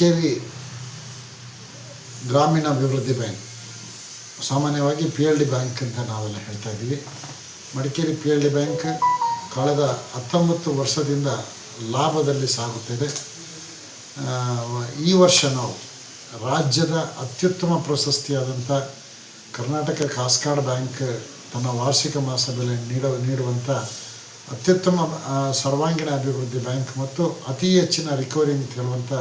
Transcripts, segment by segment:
ಮಡಿಕೇರಿ ಗ್ರಾಮೀಣ ಅಭಿವೃದ್ಧಿ ಬ್ಯಾಂಕ್. ಸಾಮಾನ್ಯವಾಗಿ ಪಿ ಎಲ್ ಡಿ ಬ್ಯಾಂಕ್ ಅಂತ ನಾವೆಲ್ಲ ಹೇಳ್ತಾ ಇದ್ದೀವಿ. Madikeri P L D bank ಕಳೆದ ಹತ್ತೊಂಬತ್ತು ವರ್ಷದಿಂದ ಲಾಭದಲ್ಲಿ ಸಾಗುತ್ತಿದೆ. ಈ ವರ್ಷ ನಾವು ರಾಜ್ಯದ ಅತ್ಯುತ್ತಮ ಪ್ರಶಸ್ತಿಯಾದಂಥ ಕರ್ನಾಟಕ ಕಾಸ್ಕಾಡ್ ಬ್ಯಾಂಕ್ ತನ್ನ ವಾರ್ಷಿಕ ಮಾಸ ಬೆಲೆ ನೀಡುವ ನೀಡುವಂಥ ಅತ್ಯುತ್ತಮ ಸರ್ವಾಂಗೀಣ ಅಭಿವೃದ್ಧಿ ಬ್ಯಾಂಕ್ ಮತ್ತು ಅತಿ ಹೆಚ್ಚಿನ ರಿಕವರಿಂಗ್ ಹೇಳುವಂಥ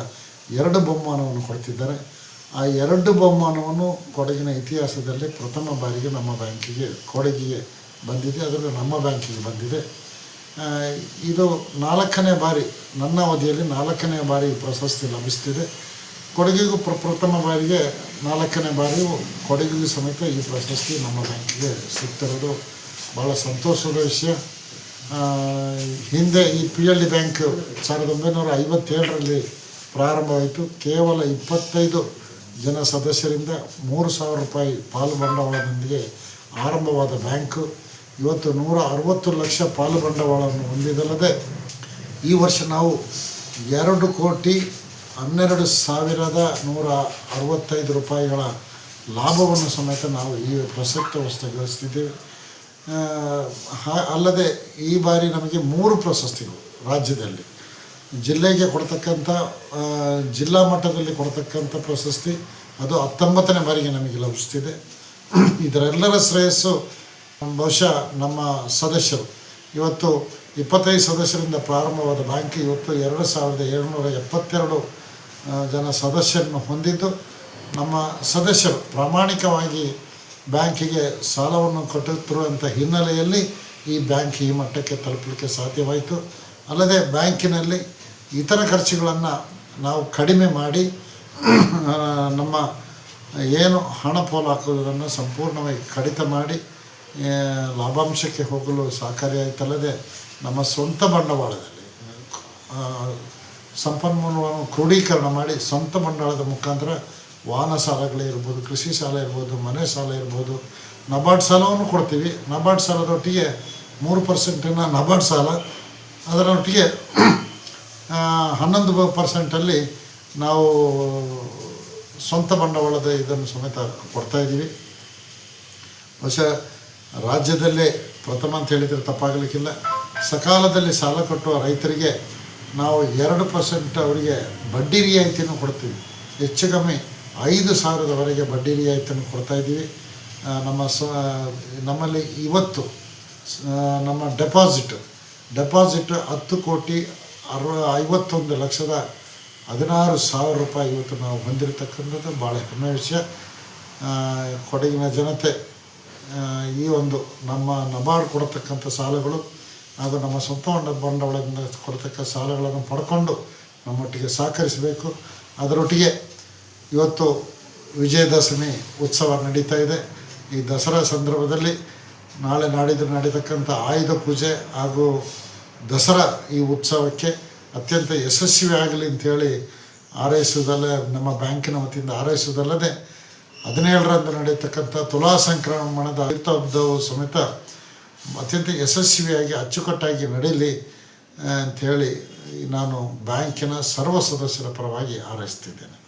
ಎರಡು ಬಹುಮಾನವನ್ನು ಕೊಡ್ತಿದ್ದಾರೆ. ಆ ಎರಡು ಬಹುಮಾನವನ್ನು ಕೊಡಗಿನ ಇತಿಹಾಸದಲ್ಲಿ ಪ್ರಥಮ ಬಾರಿಗೆ ನಮ್ಮ ಬ್ಯಾಂಕಿಗೆ, ಕೊಡಗಿಗೆ ಬಂದಿದೆ. ಅದರಲ್ಲೂ ನಮ್ಮ ಬ್ಯಾಂಕಿಗೆ ಬಂದಿದೆ. ಇದು ನಾಲ್ಕನೇ ಬಾರಿ, ನನ್ನ ಅವಧಿಯಲ್ಲಿ ನಾಲ್ಕನೇ ಬಾರಿ ಪ್ರಶಸ್ತಿ ಲಭಿಸ್ತಿದೆ. ಕೊಡಗಿಗೂ ಪ್ರ, ಪ್ರಥಮ ಬಾರಿಗೆ ನಾಲ್ಕನೇ ಬಾರಿಯೂ ಕೊಡಗಿಗೂ ಸಮೇತ ಈ ಪ್ರಶಸ್ತಿ ನಮ್ಮ ಬ್ಯಾಂಕಿಗೆ ಸಿಗ್ತಿರೋದು. ಭಾಳ ಸಂತೋಷದ ವಿಷಯ. ಹಿಂದೆ ಈ ಪಿ ಎಲ್ ಡಿ ಬ್ಯಾಂಕ್ ಸಾವಿರದ ಒಂಬೈನೂರ ಐವತ್ತೇಳರಲ್ಲಿ ಪ್ರಾರಂಭವಾಯಿತು. ಕೇವಲ ಇಪ್ಪತ್ತೈದು ಜನ ಸದಸ್ಯರಿಂದ ಮೂರು ಸಾವಿರ ರೂಪಾಯಿ ಪಾಲು ಬಂಡವಾಳದೊಂದಿಗೆ ಆರಂಭವಾದ ಬ್ಯಾಂಕು ಇವತ್ತು ನೂರ ಅರವತ್ತು ಲಕ್ಷ ಪಾಲು ಬಂಡವಾಳವನ್ನು ಹೊಂದಿದಲ್ಲದೆ, ಈ ವರ್ಷ ನಾವು ಎರಡು ಕೋಟಿ ಹನ್ನೆರಡು ಸಾವಿರದ ನೂರ ಅರವತ್ತೈದು ರೂಪಾಯಿಗಳ ಲಾಭವನ್ನು ಸಮೇತ ನಾವು ಈ ಪ್ರಸಕ್ತ ವರ್ಷ ಗಳಿಸ್ತಿದ್ದೇವೆ ಅಲ್ಲದೆ ಈ ಬಾರಿ ನಮಗೆ ಮೂರು ಪ್ರಶಸ್ತಿಗಳು ರಾಜ್ಯದಲ್ಲಿ. ಜಿಲ್ಲೆಗೆ ಕೊಡ್ತಕ್ಕಂಥ ಜಿಲ್ಲಾ ಮಟ್ಟದಲ್ಲಿ ಕೊಡ್ತಕ್ಕಂಥ ಪ್ರಶಸ್ತಿ ಅದು ಹತ್ತೊಂಬತ್ತನೇ ಬಾರಿಗೆ ನಮಗೆ ಲಭಿಸ್ತಿದೆ. ಇದರೆಲ್ಲರ ಶ್ರೇಯಸ್ಸು ಬಹುಶಃ ನಮ್ಮ ಸದಸ್ಯರು. ಇವತ್ತು ಇಪ್ಪತ್ತೈದು ಸದಸ್ಯರಿಂದ ಪ್ರಾರಂಭವಾದ ಬ್ಯಾಂಕ್ ಇವತ್ತು ಎರಡು ಸಾವಿರದ ಏಳುನೂರ ಎಪ್ಪತ್ತೆರಡು ಜನ ಸದಸ್ಯರನ್ನು ಹೊಂದಿದ್ದು ನಮ್ಮ ಸದಸ್ಯರು ಪ್ರಾಮಾಣಿಕವಾಗಿ ಬ್ಯಾಂಕಿಗೆ ಸಾಲವನ್ನು ಕೊಟ್ಟಿರುವಂಥ ಹಿನ್ನೆಲೆಯಲ್ಲಿ ಈ ಬ್ಯಾಂಕ್ ಈ ಮಟ್ಟಕ್ಕೆ ತಲುಪಲಿಕ್ಕೆ ಸಾಧ್ಯವಾಯಿತು. ಅಲ್ಲದೆ ಬ್ಯಾಂಕಿನಲ್ಲಿ ಇತರ ಖರ್ಚುಗಳನ್ನು ನಾವು ಕಡಿಮೆ ಮಾಡಿ ನಮ್ಮ ಏನು ಹಣ ಪೋಲು ಹಾಕುವುದನ್ನು ಸಂಪೂರ್ಣವಾಗಿ ಕಡಿತ ಮಾಡಿ ಲಾಭಾಂಶಕ್ಕೆ ಹೋಗಲು ಸಹಕಾರಿಯಾಯಿತಲ್ಲದೆ ನಮ್ಮ ಸ್ವಂತ ಬಂಡವಾಳದಲ್ಲಿ ಸಂಪನ್ಮೂಲವನ್ನು ಕ್ರೋಢೀಕರಣ ಮಾಡಿ ಸ್ವಂತ ಬಂಡವಾಳದ ಮುಖಾಂತರ ವಾಹನ ಸಾಲಗಳೇ ಇರ್ಬೋದು, ಕೃಷಿ ಸಾಲ ಇರ್ಬೋದು, ಮನೆ ಸಾಲ ಇರ್ಬೋದು, ನಬಾರ್ಡ್ ಸಾಲವನ್ನು ಕೊಡ್ತೀವಿ. ನಬಾರ್ಡ್ ಸಾಲದೊಟ್ಟಿಗೆ ಮೂರು ಪರ್ಸೆಂಟಿನ ನಬಾರ್ಡ್ ಸಾಲ, ಅದರೊಟ್ಟಿಗೆ ಹನ್ನೊಂದು ಪರ್ಸೆಂಟಲ್ಲಿ ನಾವು ಸ್ವಂತ ಬಂಡವಾಳದ ಇದನ್ನು ಸಮೇತ ಕೊಡ್ತಾ ಇದ್ದೀವಿ. ಬಹುಶಃ ರಾಜ್ಯದಲ್ಲೇ ಪ್ರಥಮ ಅಂತ ಹೇಳಿದರೆ ತಪ್ಪಾಗಲಿಕ್ಕಿಲ್ಲ. ಸಕಾಲದಲ್ಲಿ ಸಾಲ ಕಟ್ಟುವ ರೈತರಿಗೆ ನಾವು ಎರಡು ಪರ್ಸೆಂಟ್ ಅವರಿಗೆ ಬಡ್ಡಿ ರಿಯಾಯಿತಿಯನ್ನು ಕೊಡ್ತೀವಿ. ಹೆಚ್ಚು ಕಮ್ಮಿ ಐದು ಸಾವಿರದವರೆಗೆ ಬಡ್ಡಿ ರಿಯಾಯಿತಿಯನ್ನು ಕೊಡ್ತಾ ಇದ್ದೀವಿ. ನಮ್ಮ ಸ ನಮ್ಮಲ್ಲಿ ಇವತ್ತು ನಮ್ಮ ಡೆಪಾಸಿಟ್ ಡೆಪಾಸಿಟ್ ಹತ್ತು ಕೋಟಿ ಅರವ ಐವತ್ತೊಂದು ಲಕ್ಷದ ಹದಿನಾರು ಸಾವಿರ ರೂಪಾಯಿ ಇವತ್ತು ನಾವು ಹೊಂದಿರತಕ್ಕಂಥದ್ದು. ಭಾಳ ಹೆಮ್ಮೆ ವಿಷಯ ಕೊಡಗಿನ ಜನತೆ ಈ ಒಂದು ನಮ್ಮ ನಬಾರ್ಡ್ ಕೊಡತಕ್ಕಂಥ ಸಾಲಗಳು ಹಾಗೂ ನಮ್ಮ ಸ್ವಂತ ಬಂಡ ಬಂಡವಾಳದಿಂದ ಕೊಡತಕ್ಕ ಸಾಲಗಳನ್ನು ಪಡ್ಕೊಂಡು ನಮ್ಮೊಟ್ಟಿಗೆ ಸಹಕರಿಸಬೇಕು. ಅದರೊಟ್ಟಿಗೆ ಇವತ್ತು ವಿಜಯದಶಮಿ ಉತ್ಸವ ನಡೀತಾ ಇದೆ. ಈ ದಸರಾ ಸಂದರ್ಭದಲ್ಲಿ ನಾಳೆ ನಾಡಿದ್ದು ನಡೀತಕ್ಕಂಥ ಆಯುಧ ಪೂಜೆ ಹಾಗೂ ದಸರಾ ಈ ಉತ್ಸವಕ್ಕೆ ಅತ್ಯಂತ ಯಶಸ್ವಿ ಆಗಲಿ ಅಂಥೇಳಿ ಹಾರೈಸುವುದಲ್ಲೇ ನಮ್ಮ ಬ್ಯಾಂಕಿನ ವತಿಯಿಂದ ಹಾರೈಸುವುದಲ್ಲದೆ ಹದಿನೇಳರಂದು ನಡೆಯತಕ್ಕಂಥ ತುಲಾ ಸಂಕ್ರಮಣದ ಹಬ್ಬವು ಸಮೇತ ಅತ್ಯಂತ ಯಶಸ್ವಿಯಾಗಿ ಅಚ್ಚುಕಟ್ಟಾಗಿ ನಡೀಲಿ ಅಂಥೇಳಿ ನಾನು ಬ್ಯಾಂಕಿನ ಸರ್ವ ಸದಸ್ಯರ ಪರವಾಗಿ ಹಾರೈಸ್ತಿದ್ದೇನೆ.